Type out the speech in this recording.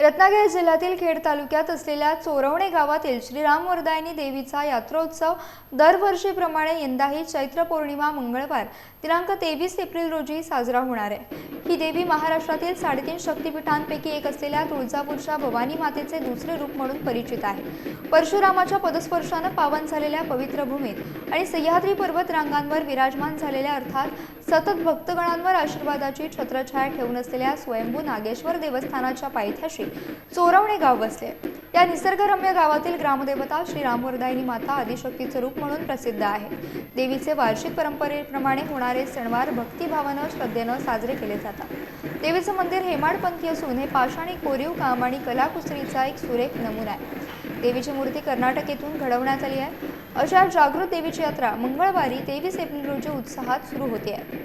रत्नागिरी जिल्ह्यातील खेड तालुक्यात असलेल्या चोरवणे गावातील श्रीराम वरदायनी देवीचा यात्रोत्सव दरवर्षीप्रमाणे यंदाही चैत्र पौर्णिमा मंगळवार दिनांक तेवीस एप्रिल रोजी साजरा होणार आहे. ही देवी महाराष्ट्रातील साडेतीन शक्तिपीठांपैकी एक असलेल्या तुळजापूरच्या भवानी मातेचे दुसरे रूप म्हणून परिचित आहे. परशुरामाच्या पदस्पर्शानं पावन झालेल्या पवित्र भूमीत आणि सह्याद्री पर्वत रांगांवर विराजमान झालेल्या अर्थात सतत भक्तगणांवर आशीर्वादाची छत्रछाया ठेवून असलेल्या स्वयंभू नागेश्वर देवस्थानाच्या पायथ्याशी चोरवणे गाव बसले. या निसर्गरम्य गावातील ग्रामदेवता श्री रामवरदायिनी माता आदिशक्तीचं रूप म्हणून प्रसिद्ध आहे. देवीचे वार्षिक परंपरेप्रमाणे होणारे सणवार भक्तिभावानं श्रद्धेनं साजरे केले जातात. देवीचं मंदिर हेमाडपंथी असून हे पाषाणी कोरीव काम आणि कलाकुसरीचा एक सुरेख नमुना आहे. देवीची मूर्ती कर्नाटकेतून घडवण्यात आली आहे. अशा जागृत देवीची यात्रा मंगळवारी तेवीस एप्रिल रोजी उत्साहात सुरू होते आहे.